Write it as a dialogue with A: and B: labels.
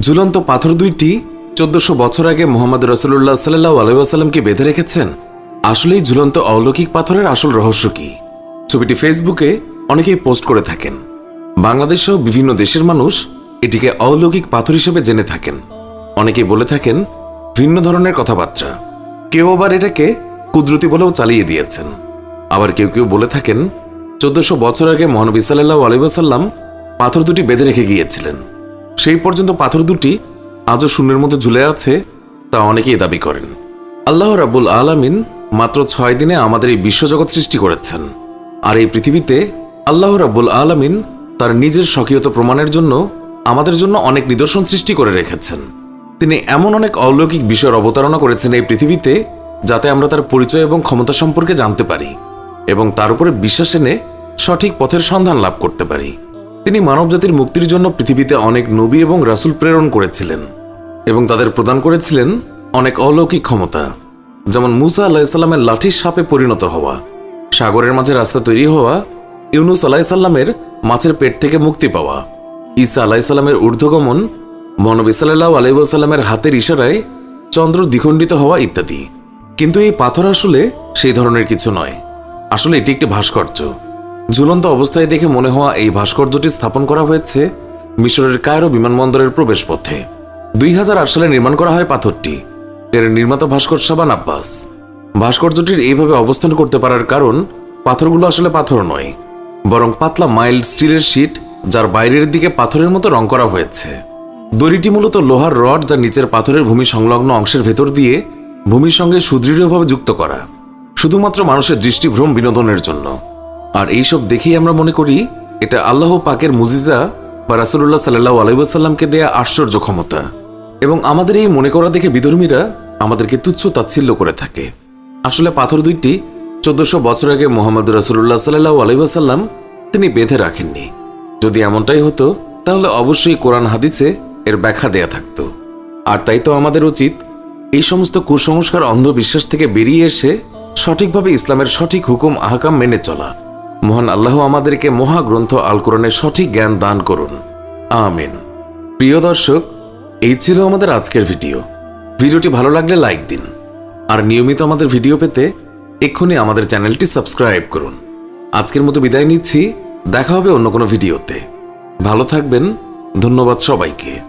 A: ঝুলন্ত পাথর দুইটি চোদ্দশো বছর আগে মোহাম্মদ রসুল্লাহ সাল্লাহ আলাইসাল্লামকে বেঁধে রেখেছেন। আসলেই ঝুলন্ত অলৌকিক পাথরের আসল রহস্য কি? ছবিটি ফেসবুকে অনেকেই পোস্ট করে থাকেন। বাংলাদেশ সহ বিভিন্ন দেশের মানুষ এটিকে অলৌকিক পাথর হিসেবে জেনে থাকেন। অনেকেই বলে থাকেন, ভিন্ন ধরনের কথাবার্তা। কেউ আবার এটাকে কুদরতি বলেও চালিয়ে দিয়েছেন। আবার কেউ কেউ বলে থাকেন, চোদ্দশো বছর আগে মহানবী সাল্লাহ আলাইসাল্লাম পাথর দুটি বেঁধে রেখে গিয়েছিলেন। সেই পর্যন্ত পাথর দুটি আজও শূন্যের মধ্যে ঝুলে আছে, তা অনেকেই দাবি করেন। আল্লাহ রাবুল আলামিন মাত্র ছয় দিনে আমাদের এই বিশ্বজগৎ সৃষ্টি করেছেন। আর এই পৃথিবীতে আল্লাহ রাবুল আলামিন তার নিজের স্বকীয়তা প্রমাণের জন্য আমাদের জন্য অনেক নিদর্শন সৃষ্টি করে রেখেছেন। তিনি এমন অনেক অলৌকিক বিষয়ের অবতারণা করেছেন এই পৃথিবীতে, যাতে আমরা তার পরিচয় এবং ক্ষমতা সম্পর্কে জানতে পারি এবং তার উপরে বিশ্বাস এনে সঠিক পথের সন্ধান লাভ করতে পারি। তিনি মানবজাতির মুক্তির জন্য পৃথিবীতে অনেক নবী এবং রাসূল প্রেরণ করেছিলেন এবং তাদের প্রদান করেছিলেন অনেক অলৌকিক ক্ষমতা। যেমন মুসা আলাহিসাল্লামের লাঠির সাপে পরিণত হওয়া, সাগরের মাঝে রাস্তা তৈরি হওয়া, ইউনুস আলাহিসাল্লামের মাছের পেট থেকে মুক্তি পাওয়া, ঈসা আলাহিসাল্লামের ঊর্ধ্বগমন মনবী সাল্লাহ আলাইসাল্লামের হাতের ইশারায় চন্দ্র দ্বিখণ্ডিত হওয়া ইত্যাদি। কিন্তু এই পাথর আসলে সেই ধরনের কিছু নয়। আসলে এটি একটি ভাস্কর্য। ঝুলন্ত অবস্থায় দেখে মনে হওয়া এই ভাস্কর্যটি স্থাপন করা হয়েছে মিশরের কায়রো বিমানবন্দরের প্রবেশপথে। দুই হাজার আট সালে নির্মাণ করা হয় পাথরটি। এর নির্মাতা ভাস্কর সাবান আব্বাস। ভাস্কর্যটির এইভাবে অবস্থান করতে পারার কারণ, পাথরগুলো আসলে পাথর নয়, বরং পাতলা মাইল্ড স্টিলের শীট, যার বাইরের দিকে পাথরের মতো রং করা হয়েছে। দড়িটি মূলত লোহার রড যা নিচের পাথরের ভূমি সংলগ্ন অংশের ভেতর দিয়ে ভূমির সঙ্গে সুদৃঢ়ভাবে যুক্ত করা, শুধুমাত্র মানুষের দৃষ্টিভ্রম বিনোদনের জন্য। আর এইসব দেখেই আমরা মনে করি এটা আল্লাহ পাকের মুজিজা বা রাসুল্লাহ সাল্লাহ আলাইসাল্লামকে দেয়া আশ্চর্য ক্ষমতা। এবং আমাদের এই মনে করা দেখে বিধর্মীরা আমাদেরকে তুচ্ছ তাচ্ছিল্য করে থাকে। আসলে পাথর দুইটি চোদ্দশো বছর আগে মোহাম্মদ রাসুল্লাহ সাল্লাহ আলাইসাল্লাম তিনি বেঁধে রাখেননি। যদি এমনটাই হতো, তাহলে অবশ্যই কোরআন হাদিসে এর ব্যাখ্যা দেয়া থাকতো। আর তাই তো আমাদের উচিত এই সমস্ত কুসংস্কার, অন্ধবিশ্বাস থেকে বেরিয়ে এসে সঠিকভাবে ইসলামের সঠিক হুকুম, আহকাম মেনে চলা। মহান আল্লাহ আমাদেরকে মহাগ্রন্থ আল কোরআনের সঠিক জ্ঞান দান করুন। আমিন। প্রিয় দর্শক, এই ছিল আমাদের আজকের ভিডিও। ভিডিওটি ভালো লাগলে লাইক দিন। আর নিয়মিত আমাদের ভিডিও পেতে এক্ষুনি আমাদের চ্যানেলটি সাবস্ক্রাইব করুন। আজকের মতো বিদায় নিচ্ছি। দেখা হবে অন্য কোনো ভিডিওতে। ভালো থাকবেন। ধন্যবাদ সবাইকে।